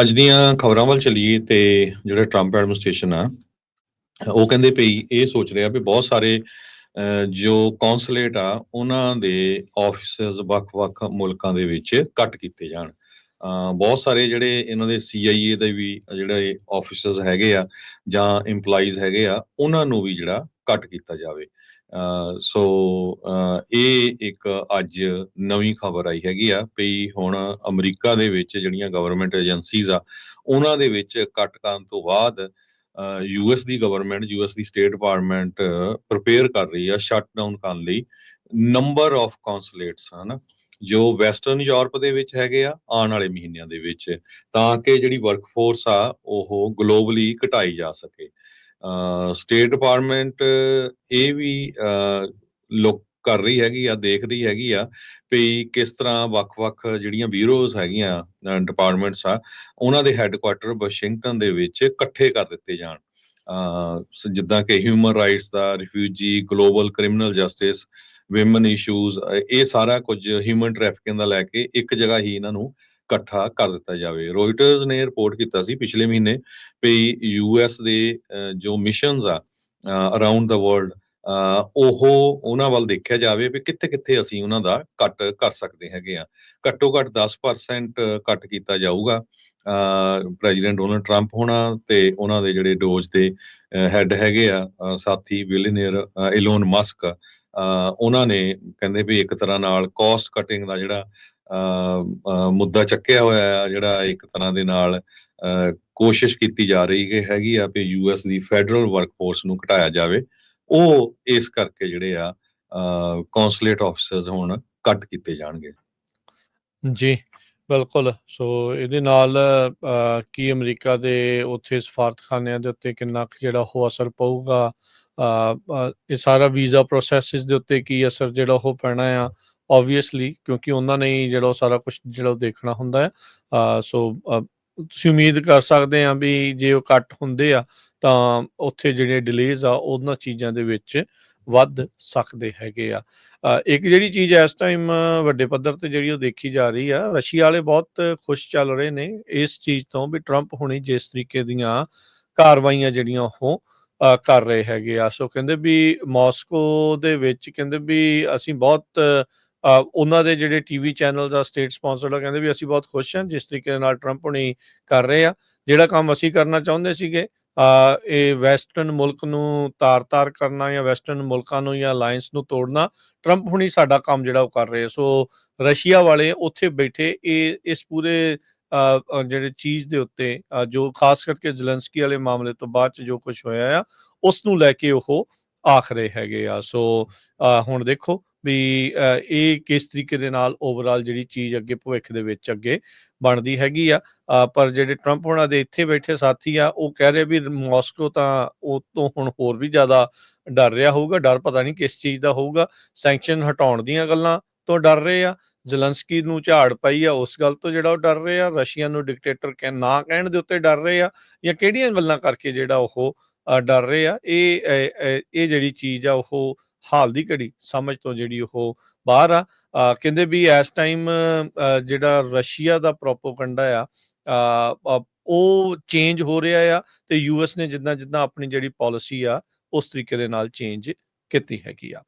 ਅੱਜ ਦੀਆਂ ਖਬਰਾਂ ਵੱਲ ਚਲੀਏ ਤੇ ਜਿਹੜਾ ਟਰੰਪ ਐਡਮਿਨਿਸਟ੍ਰੇਸ਼ਨ ਆ, ਉਹ ਕਹਿੰਦੇ ਪਈ ਇਹ ਸੋਚ ਰਿਹਾ ਵੀ ਬਹੁਤ ਸਾਰੇ ਜੋ ਕੌਂਸੂਲੇਟ ਆ, ਉਹਨਾਂ ਦੇ ਆਫਿਸਸ ਵੱਖ-ਵੱਖ ਮੁਲਕਾਂ ਦੇ ਵਿੱਚ ਕੱਟ ਕੀਤੇ ਜਾਣ। ਬਹੁਤ ਸਾਰੇ ਜਿਹੜੇ ਇਹਨਾਂ ਦੇ CIA ਦੇ ਵੀ ਜਿਹੜੇ ਆਫਿਸਰਸ ਹੈਗੇ ਆ ਜਾਂ EMPLOYEES ਹੈਗੇ ਆ, ਉਹਨਾਂ ਨੂੰ ਵੀ ਜਿਹੜਾ ਘੱਟ ਕੀਤਾ ਜਾਵੇ। ਸੋ ਇਹ ਇੱਕ ਅੱਜ ਨਵੀਂ ਖਬਰ ਆਈ ਹੈਗੀ ਆ ਵੀ ਹੁਣ ਅਮਰੀਕਾ ਦੇ ਵਿੱਚ ਜਿਹੜੀਆਂ ਗਵਰਨਮੈਂਟ ਏਜੰਸੀਜ਼ ਆ, ਉਹਨਾਂ ਦੇ ਵਿੱਚ ਕੱਟ ਕਰਨ ਤੋਂ ਬਾਅਦ ਯੂਐਸ ਦੀ ਗਵਰਨਮੈਂਟ ਯੂਐਸ ਦੀ ਸਟੇਟ ਡਿਪਾਰਟਮੈਂਟ ਪ੍ਰਪੇਅਰ ਕਰ ਰਹੀ ਆ ਸ਼ਟਡਾਊਨ ਕਰਨ ਲਈ ਨੰਬਰ ਆਫ ਕੌਂਸੂਲੇਟਸ ਹਨ, ਜੋ ਵੈਸਟਰਨ ਯੂਰਪ ਦੇ ਵਿੱਚ ਹੈਗੇ ਆ, ਆਉਣ ਵਾਲੇ ਮਹੀਨਿਆਂ ਦੇ ਵਿੱਚ, ਤਾਂ ਕਿ ਜਿਹੜੀ ਵਰਕਫੋਰਸ ਆ, ਉਹ ਗਲੋਬਲੀ ਘਟਾਈ ਜਾ ਸਕੇ। ਸਟੇਟ ਡਿਪਾਰਟਮੈਂਟ ਇਹ ਵੀ ਲੁੱਕ ਕਰ ਰਹੀ ਹੈਗੀ ਆ, ਦੇਖ ਰਹੀ ਹੈਗੀ ਆ ਵੀ ਕਿਸ ਤਰ੍ਹਾਂ ਵੱਖ-ਵੱਖ ਜਿਹੜੀਆਂ ਬਿਊਰੋਜ਼ ਹੈਗੀਆਂ ਡਿਪਾਰਟਮੈਂਟਸ ਆ, ਉਹਨਾਂ ਦੇ ਹੈੱਡਕੁਆਟਰ ਵਾਸ਼ਿੰਗਟਨ ਦੇ ਵਿੱਚ ਇਕੱਠੇ ਕਰ ਦਿੱਤੇ ਜਾਣ। ਅਹ ਜਿੱਦਾਂ ਕਿ ਹਿਊਮਨ ਰਾਈਟਸ ਦਾ refugee global criminal justice women issues ਇਹ ਸਾਰਾ ਕੁਝ ਹਿਊਮਨ ਟ੍ਰੈਫਿਕਿੰਗ ਦਾ ਲੈ ਕੇ ਇੱਕ ਜਗ੍ਹਾ ਹੀ ਇਹਨਾਂ ਨੂੰ ਇਕੱਠਾ ਕਰ ਦਿੱਤਾ ਜਾਵੇ। ਰੋਇਟਰਸ ਨੇ ਰਿਪੋਰਟ ਕੀਤਾ ਸੀ ਪਿਛਲੇ ਮਹੀਨੇ ਵੀ ਯੂਐਸ ਦੇ ਜੋ ਮਿਸ਼ਨਸ ਆ ਅਰਾਊਂਡ ਦਾ ਵਰਲਡ ਉਹ ਉਹਨਾਂ ਵੱਲ ਦੇਖਿਆ ਜਾਵੇ ਵੀ ਕਿੱਥੇ ਕਿੱਥੇ ਅਸੀਂ ਉਹਨਾਂ ਦਾ ਕੱਟ ਕਰ ਸਕਦੇ ਹੈਗੇ ਆ। ਘੱਟੋ ਘੱਟ 10% ਕੱਟ ਕੀਤਾ ਜਾਊਗਾ। ਪ੍ਰੈਜ਼ੀਡੈਂਟ ਡੋਨਲਡ ਟਰੰਪ ਹੋਣਾ ਤੇ ਉਹਨਾਂ ਦੇ ਜਿਹੜੇ ਡੋਜ ਦੇ ਹੈੱਡ ਹੈਗੇ ਆ ਸਾਥੀ ਬਿਲੀਅਨਰ ਇਲੋਨ ਮਸਕ ਅਹ, ਉਹਨਾਂ ਨੇ ਕਹਿੰਦੇ ਵੀ ਇੱਕ ਤਰ੍ਹਾਂ ਨਾਲ ਕਾਸਟ ਕਟਿੰਗ ਦਾ ਜਿਹੜਾ ਮੁੱਦਾ ਚੱਕਿਆ ਹੋਇਆ ਆ, ਜਿਹੜਾ ਇੱਕ ਤਰ੍ਹਾਂ ਦੇ ਨਾਲ ਕੋਸ਼ਿਸ਼ ਕੀਤੀ ਜਾ ਰਹੀ ਹੈ ਹੈਗੀ ਆ ਵੀ ਯੂਐਸ ਦੀ ਫੈਡਰਲ ਵਰਕਫੋਰਸ ਨੂੰ ਘਟਾਇਆ ਜਾਵੇ। ਉਹ ਇਸ ਕਰਕੇ ਜਿਹੜੇ ਆ ਕੌਂਸੂਲੇਟ ਆਫਿਸਰਸ ਹੁਣ ਕੱਟ ਕੀਤੇ ਜਾਣਗੇ। ਜੀ, ਬਿਲਕੁਲ। ਸੋ ਇਹਦੇ ਨਾਲ ਕੀ ਅਮਰੀਕਾ ਦੇ ਉੱਥੇ ਸਫਾਰਤਖਾਨਿਆਂ ਦੇ ਉੱਤੇ ਕਿੰਨਾ ਕੁ ਜਿਹੜਾ ਉਹ ਅਸਰ ਪਊਗਾ? ਇਹ ਸਾਰਾ ਵੀਜ਼ਾ ਪ੍ਰੋਸੈਸਿਸ ਦੇ ਉੱਤੇ ਕੀ ਅਸਰ ਜਿਹੜਾ ਉਹ ਪੈਣਾ ਆ? ਆਬਵੀਅਸਲੀ ਕਿਉਂਕਿ ਉਹਨਾਂ ਨੇ ਹੀ ਜਿਹੜਾ ਉਹ ਸਾਰਾ ਕੁਝ ਜਿਹੜਾ ਉਹ ਦੇਖਣਾ ਹੁੰਦਾ ਹੈ। ਸੋ ਤੁਸੀਂ ਉਮੀਦ ਕਰ ਸਕਦੇ ਆ ਵੀ ਜੇ ਉਹ ਕੱਟ ਹੁੰਦੇ ਆ, ਤਾਂ ਉੱਥੇ ਜਿਹੜੇ ਡਿਲੇਜ਼ ਆ, ਉਹਨਾਂ ਚੀਜ਼ਾਂ ਦੇ ਵਿੱਚ ਵੱਧ ਸਕਦੇ ਹੈਗੇ ਆ। ਇੱਕ ਜਿਹੜੀ ਚੀਜ਼ ਇਸ ਟਾਈਮ ਵੱਡੇ ਪੱਧਰ ਤੇ ਜਿਹੜੀ ਉਹ ਦੇਖੀ ਜਾ ਰਹੀ ਆ, ਰਸ਼ੀਆ ਵਾਲੇ ਬਹੁਤ ਖੁਸ਼ ਚੱਲ ਰਹੇ ਨੇ ਇਸ ਚੀਜ਼ ਤੋਂ ਵੀ ਟਰੰਪ ਹੁਣੀ ਜਿਸ ਤਰੀਕੇ ਦੀਆਂ ਕਾਰਵਾਈਆਂ ਜਿਹੜੀਆਂ ਉਹ ਕਰ ਰਹੇ ਹੈਗੇ ਆ। ਸੋ ਕਹਿੰਦੇ ਵੀ ਮਾਸਕੋ ਦੇ ਵਿੱਚ ਕਹਿੰਦੇ ਵੀ ਅਸੀਂ ਬਹੁਤ ਉਹਨਾਂ ਦੇ ਜਿਹੜੇ ਟੀਵੀ ਚੈਨਲਸ ਆ ਸਟੇਟ ਸਪਾਂਸਰਡ ਆ ਕਹਿੰਦੇ ਵੀ ਅਸੀਂ ਬਹੁਤ ਖੁਸ਼ ਹਾਂ ਜਿਸ ਤਰੀਕੇ ਦੇ ਨਾਲ ਟਰੰਪ ਹੁਣੀ ਕਰ ਰਹੇ ਆ ਜਿਹੜਾ ਕੰਮ ਅਸੀਂ ਕਰਨਾ ਚਾਹੁੰਦੇ ਸੀਗੇ ਇਹ ਵੈਸਟਰਨ ਮੁਲਕ ਨੂੰ ਤਾਰ-ਤਾਰ ਕਰਨਾ ਜਾਂ ਵੈਸਟਰਨ ਮੁਲਕਾਂ ਨੂੰ ਜਾਂ ਅਲਾਈਅੰਸ ਨੂੰ ਤੋੜਨਾ ਟਰੰਪ ਹੁਣੀ ਸਾਡਾ ਕੰਮ ਜਿਹੜਾ ਉਹ ਕਰ ਰਹੇ ਆ। ਸੋ, ਰਸ਼ੀਆ ਵਾਲੇ ਉੱਥੇ ਬੈਠੇ, ਇਹ, ਇਸ ਪੂਰੇ ਜਿਹੜੇ ਚੀਜ਼ ਦੇ ਉੱਤੇ ਜੋ ਖਾਸ ਕਰਕੇ ਜ਼ੈਲੈਂਸਕੀ ਵਾਲੇ ਮਾਮਲੇ ਤੋਂ ਬਾਅਦ ਚ ਜੋ ਕੁਝ ਹੋਇਆ ਆ, ਉਸ ਨੂੰ ਲੈ ਕੇ ਉਹ ਆਖ ਰਹੇ ਹੈਗੇ ਆ ਸੋ ਹੁਣ ਦੇਖੋ ਵੀ ਇਹ ਕਿਸ ਤਰੀਕੇ ਦੇ ਨਾਲ ਓਵਰਆਲ ਜਿਹੜੀ ਚੀਜ਼ ਅੱਗੇ ਭਵਿੱਖ ਦੇ ਵਿੱਚ ਅੱਗੇ ਬਣਦੀ ਹੈਗੀ ਆ। ਪਰ ਜਿਹੜੇ ਟਰੰਪ ਉਹਨਾਂ ਦੇ ਇੱਥੇ ਬੈਠੇ ਸਾਥੀ ਆ, ਉਹ ਕਹਿ ਰਹੇ ਵੀ ਮਾਸਕੋ ਤਾਂ ਉਹ ਤੋਂ ਹੁਣ ਹੋਰ ਵੀ ਜ਼ਿਆਦਾ ਡਰ ਰਿਹਾ ਹੋਊਗਾ, ਡਰ ਪਤਾ ਨਹੀਂ ਕਿਸ ਚੀਜ਼ ਦਾ ਹੋਊਗਾ। ਸੈਂਕਸ਼ਨ ਹਟਾਉਣ ਦੀਆਂ ਗੱਲਾਂ ਤੋਂ ਡਰ ਰਹੇ ਆ। ਜ਼ਲੰਸਕੀ ਨੂੰ ਝਾੜ ਪਈ ਆ, ਉਸ ਗੱਲ ਤੋਂ ਜਿਹੜਾ ਉਹ ਡਰ ਰਹੇ ਆ। ਰਸ਼ੀਆ ਨੂੰ ਡਿਕਟੇਟਰ ਕਹਿ, ਨਾ ਕਹਿਣ ਦੇ ਉੱਤੇ ਡਰ ਰਹੇ ਆ। ਜਾਂ ਕਿਹੜੀਆਂ ਗੱਲਾਂ ਕਰਕੇ ਜਿਹੜਾ ਉਹ ਡਰ ਰਹੇ ਆ। ਇਹ ਇਹ ਜਿਹੜੀ ਚੀਜ਼ ਆ, ਉਹ ਹਾਲ ਦੀ ਘੜੀ ਸਮਝ ਤੋਂ ਜਿਹੜੀ ਉਹ ਬਾਹਰ ਆ। ਕਹਿੰਦੇ ਵੀ ਇਸ ਟਾਈਮ ਜਿਹੜਾ ਰਸ਼ੀਆ ਦਾ ਪ੍ਰੋਪੋਗੰਡਾ ਆ ਉਹ ਚੇਂਜ ਹੋ ਰਿਹਾ ਆ ਤੇ ਯੂਐਸ ਨੇ ਜਿੱਦਾਂ ਜਿੱਦਾਂ ਆਪਣੀ ਜਿਹੜੀ ਪਾਲਿਸੀ ਆ, ਉਸ ਤਰੀਕੇ ਦੇ ਨਾਲ ਚੇਂਜ ਕੀਤੀ ਹੈਗੀ ਆ।